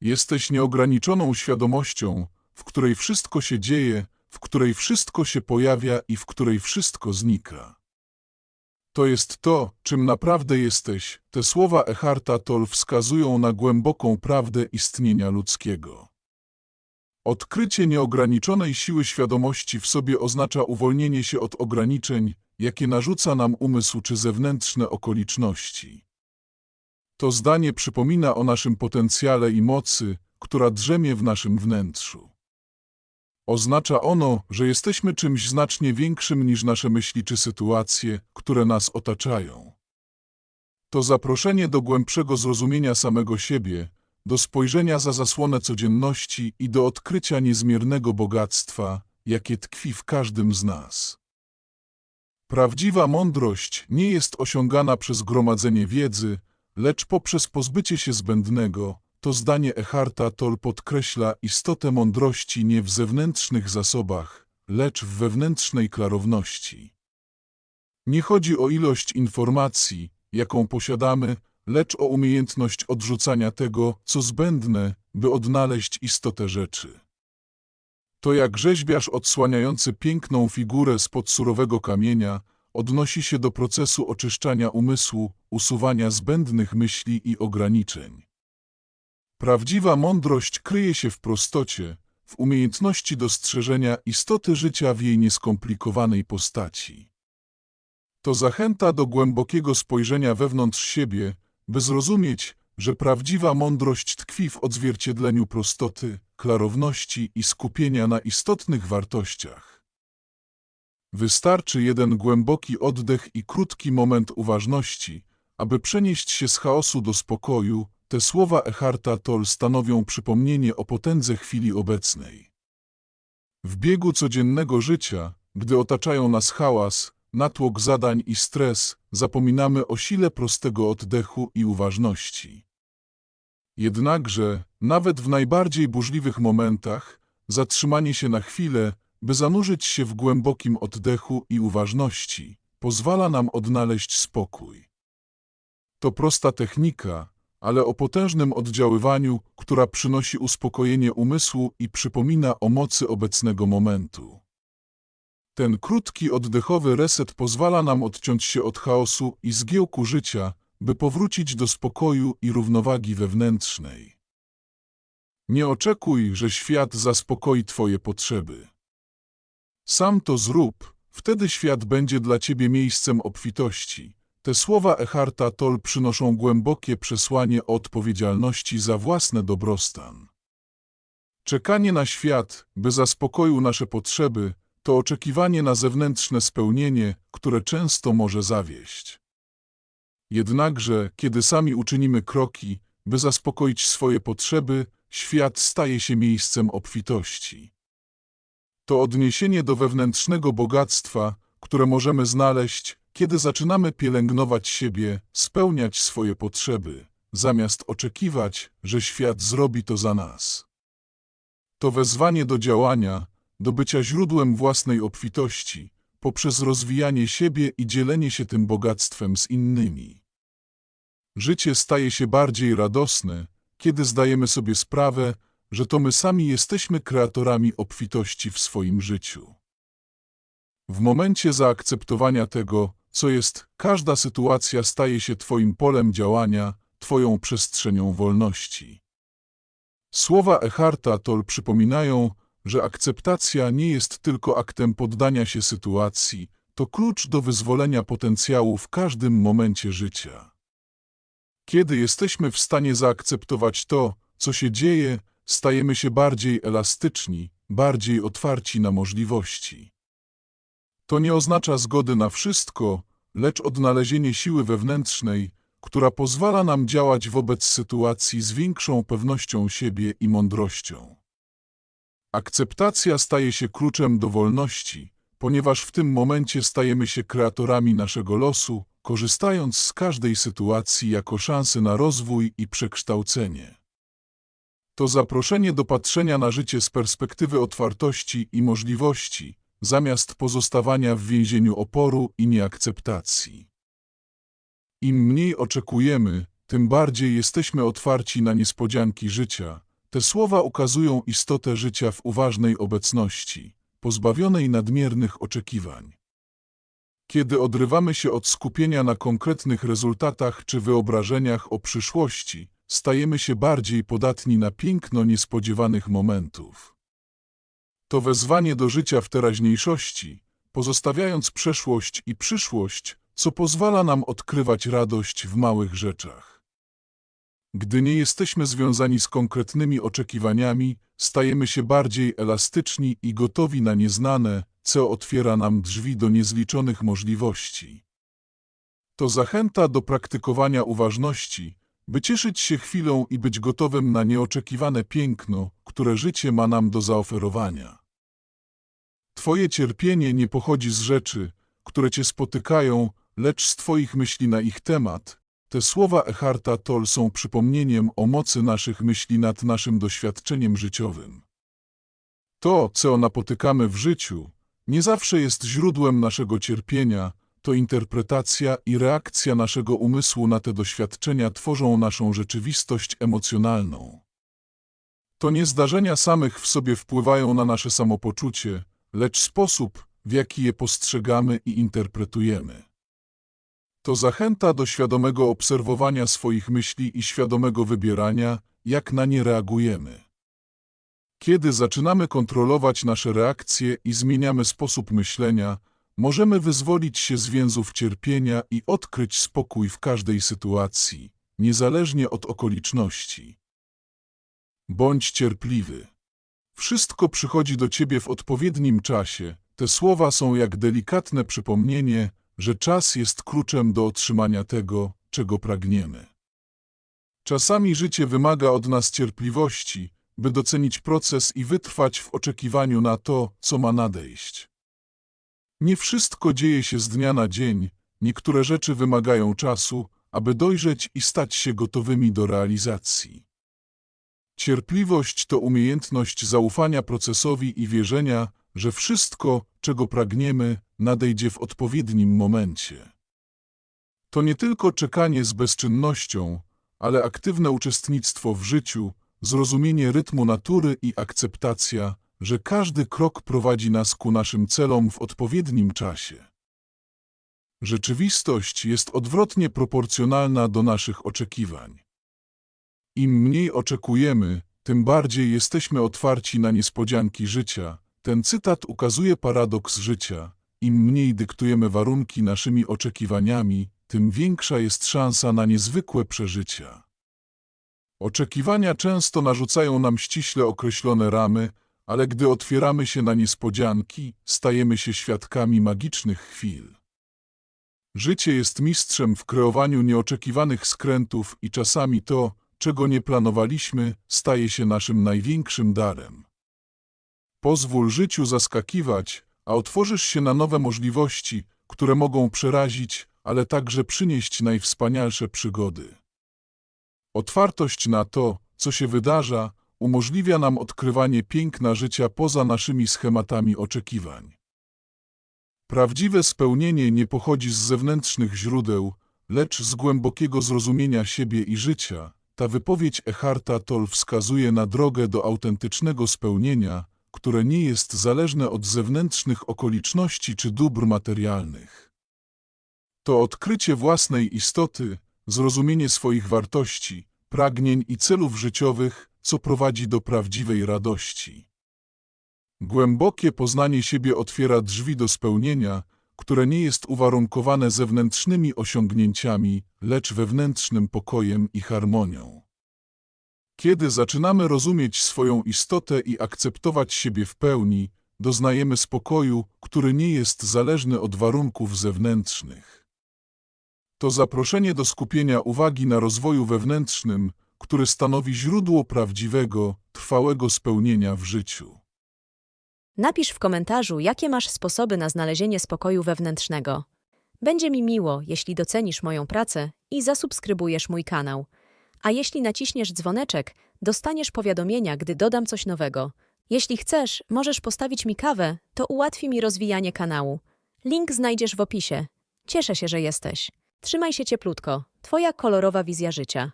Jesteś nieograniczoną świadomością, w której wszystko się dzieje, w której wszystko się pojawia i w której wszystko znika. To jest to, czym naprawdę jesteś. Te słowa Echarta Tolle wskazują na głęboką prawdę istnienia ludzkiego. Odkrycie nieograniczonej siły świadomości w sobie oznacza uwolnienie się od ograniczeń, jakie narzuca nam umysł czy zewnętrzne okoliczności. To zdanie przypomina o naszym potencjale i mocy, która drzemie w naszym wnętrzu. Oznacza ono, że jesteśmy czymś znacznie większym niż nasze myśli czy sytuacje, które nas otaczają. To zaproszenie do głębszego zrozumienia samego siebie, do spojrzenia za zasłonę codzienności i do odkrycia niezmiernego bogactwa, jakie tkwi w każdym z nas. Prawdziwa mądrość nie jest osiągana przez gromadzenie wiedzy, lecz poprzez pozbycie się zbędnego, to zdanie Echarta Tolle podkreśla istotę mądrości nie w zewnętrznych zasobach, lecz w wewnętrznej klarowności. Nie chodzi o ilość informacji, jaką posiadamy, lecz o umiejętność odrzucania tego, co zbędne, by odnaleźć istotę rzeczy. To jak rzeźbiarz odsłaniający piękną figurę spod surowego kamienia, odnosi się do procesu oczyszczania umysłu, usuwania zbędnych myśli i ograniczeń. Prawdziwa mądrość kryje się w prostocie, w umiejętności dostrzeżenia istoty życia w jej nieskomplikowanej postaci. To zachęta do głębokiego spojrzenia wewnątrz siebie, by zrozumieć, że prawdziwa mądrość tkwi w odzwierciedleniu prostoty, klarowności i skupienia na istotnych wartościach. Wystarczy jeden głęboki oddech i krótki moment uważności, aby przenieść się z chaosu do spokoju, te słowa Echarta Tolle stanowią przypomnienie o potędze chwili obecnej. W biegu codziennego życia, gdy otaczają nas hałas, natłok zadań i stres, zapominamy o sile prostego oddechu i uważności. Jednakże, nawet w najbardziej burzliwych momentach, zatrzymanie się na chwilę, by zanurzyć się w głębokim oddechu i uważności, pozwala nam odnaleźć spokój. To prosta technika, ale o potężnym oddziaływaniu, która przynosi uspokojenie umysłu i przypomina o mocy obecnego momentu. Ten krótki oddechowy reset pozwala nam odciąć się od chaosu i zgiełku życia, by powrócić do spokoju i równowagi wewnętrznej. Nie oczekuj, że świat zaspokoi Twoje potrzeby. Sam to zrób, wtedy świat będzie dla Ciebie miejscem obfitości. Te słowa Echarta Tolle przynoszą głębokie przesłanie odpowiedzialności za własny dobrostan. Czekanie na świat, by zaspokoił nasze potrzeby, to oczekiwanie na zewnętrzne spełnienie, które często może zawieść. Jednakże, kiedy sami uczynimy kroki, by zaspokoić swoje potrzeby, świat staje się miejscem obfitości. To odniesienie do wewnętrznego bogactwa, które możemy znaleźć, kiedy zaczynamy pielęgnować siebie, spełniać swoje potrzeby, zamiast oczekiwać, że świat zrobi to za nas. To wezwanie do działania, do bycia źródłem własnej obfitości, poprzez rozwijanie siebie i dzielenie się tym bogactwem z innymi. Życie staje się bardziej radosne, kiedy zdajemy sobie sprawę, że to my sami jesteśmy kreatorami obfitości w swoim życiu. W momencie zaakceptowania tego, co jest, każda sytuacja staje się Twoim polem działania, Twoją przestrzenią wolności. Słowa Echarta Tolle przypominają, że akceptacja nie jest tylko aktem poddania się sytuacji, to klucz do wyzwolenia potencjału w każdym momencie życia. Kiedy jesteśmy w stanie zaakceptować to, co się dzieje, stajemy się bardziej elastyczni, bardziej otwarci na możliwości. To nie oznacza zgody na wszystko, lecz odnalezienie siły wewnętrznej, która pozwala nam działać wobec sytuacji z większą pewnością siebie i mądrością. Akceptacja staje się kluczem do wolności, ponieważ w tym momencie stajemy się kreatorami naszego losu, korzystając z każdej sytuacji jako szansy na rozwój i przekształcenie. To zaproszenie do patrzenia na życie z perspektywy otwartości i możliwości, zamiast pozostawania w więzieniu oporu i nieakceptacji. Im mniej oczekujemy, tym bardziej jesteśmy otwarci na niespodzianki życia, Te słowa ukazują istotę życia w uważnej obecności, pozbawionej nadmiernych oczekiwań. Kiedy odrywamy się od skupienia na konkretnych rezultatach czy wyobrażeniach o przyszłości, stajemy się bardziej podatni na piękno niespodziewanych momentów. To wezwanie do życia w teraźniejszości, pozostawiając przeszłość i przyszłość, co pozwala nam odkrywać radość w małych rzeczach. Gdy nie jesteśmy związani z konkretnymi oczekiwaniami, stajemy się bardziej elastyczni i gotowi na nieznane, co otwiera nam drzwi do niezliczonych możliwości. To zachęta do praktykowania uważności, by cieszyć się chwilą i być gotowym na nieoczekiwane piękno, które życie ma nam do zaoferowania. Twoje cierpienie nie pochodzi z rzeczy, które cię spotykają, lecz z Twoich myśli na ich temat. Te słowa Echarta Tolle są przypomnieniem o mocy naszych myśli nad naszym doświadczeniem życiowym. To, co napotykamy w życiu, nie zawsze jest źródłem naszego cierpienia, to interpretacja i reakcja naszego umysłu na te doświadczenia tworzą naszą rzeczywistość emocjonalną. To nie zdarzenia samych w sobie wpływają na nasze samopoczucie, lecz sposób, w jaki je postrzegamy i interpretujemy. To zachęta do świadomego obserwowania swoich myśli i świadomego wybierania, jak na nie reagujemy. Kiedy zaczynamy kontrolować nasze reakcje i zmieniamy sposób myślenia, możemy wyzwolić się z więzów cierpienia i odkryć spokój w każdej sytuacji, niezależnie od okoliczności. Bądź cierpliwy. Wszystko przychodzi do ciebie w odpowiednim czasie. Te słowa są jak delikatne przypomnienie, że czas jest kluczem do otrzymania tego, czego pragniemy. Czasami życie wymaga od nas cierpliwości, by docenić proces i wytrwać w oczekiwaniu na to, co ma nadejść. Nie wszystko dzieje się z dnia na dzień, niektóre rzeczy wymagają czasu, aby dojrzeć i stać się gotowymi do realizacji. Cierpliwość to umiejętność zaufania procesowi i wierzenia, że wszystko, czego pragniemy, nadejdzie w odpowiednim momencie. To nie tylko czekanie z bezczynnością, ale aktywne uczestnictwo w życiu, zrozumienie rytmu natury i akceptacja, że każdy krok prowadzi nas ku naszym celom w odpowiednim czasie. Rzeczywistość jest odwrotnie proporcjonalna do naszych oczekiwań. Im mniej oczekujemy, tym bardziej jesteśmy otwarci na niespodzianki życia. Ten cytat ukazuje paradoks życia. Im mniej dyktujemy warunki naszymi oczekiwaniami, tym większa jest szansa na niezwykłe przeżycia. Oczekiwania często narzucają nam ściśle określone ramy, ale gdy otwieramy się na niespodzianki, stajemy się świadkami magicznych chwil. Życie jest mistrzem w kreowaniu nieoczekiwanych skrętów i czasami to, czego nie planowaliśmy, staje się naszym największym darem. Pozwól życiu zaskakiwać, a otworzysz się na nowe możliwości, które mogą przerazić, ale także przynieść najwspanialsze przygody. Otwartość na to, co się wydarza, umożliwia nam odkrywanie piękna życia poza naszymi schematami oczekiwań. Prawdziwe spełnienie nie pochodzi z zewnętrznych źródeł, lecz z głębokiego zrozumienia siebie i życia. Ta wypowiedź Echarta Tolle wskazuje na drogę do autentycznego spełnienia, które nie jest zależne od zewnętrznych okoliczności czy dóbr materialnych. To odkrycie własnej istoty, zrozumienie swoich wartości, pragnień i celów życiowych, co prowadzi do prawdziwej radości. Głębokie poznanie siebie otwiera drzwi do spełnienia, które nie jest uwarunkowane zewnętrznymi osiągnięciami, lecz wewnętrznym pokojem i harmonią. Kiedy zaczynamy rozumieć swoją istotę i akceptować siebie w pełni, doznajemy spokoju, który nie jest zależny od warunków zewnętrznych. To zaproszenie do skupienia uwagi na rozwoju wewnętrznym, który stanowi źródło prawdziwego, trwałego spełnienia w życiu. Napisz w komentarzu, jakie masz sposoby na znalezienie spokoju wewnętrznego. Będzie mi miło, jeśli docenisz moją pracę i zasubskrybujesz mój kanał. A jeśli naciśniesz dzwoneczek, dostaniesz powiadomienia, gdy dodam coś nowego. Jeśli chcesz, możesz postawić mi kawę, to ułatwi mi rozwijanie kanału. Link znajdziesz w opisie. Cieszę się, że jesteś. Trzymaj się cieplutko. Twoja kolorowa wizja życia.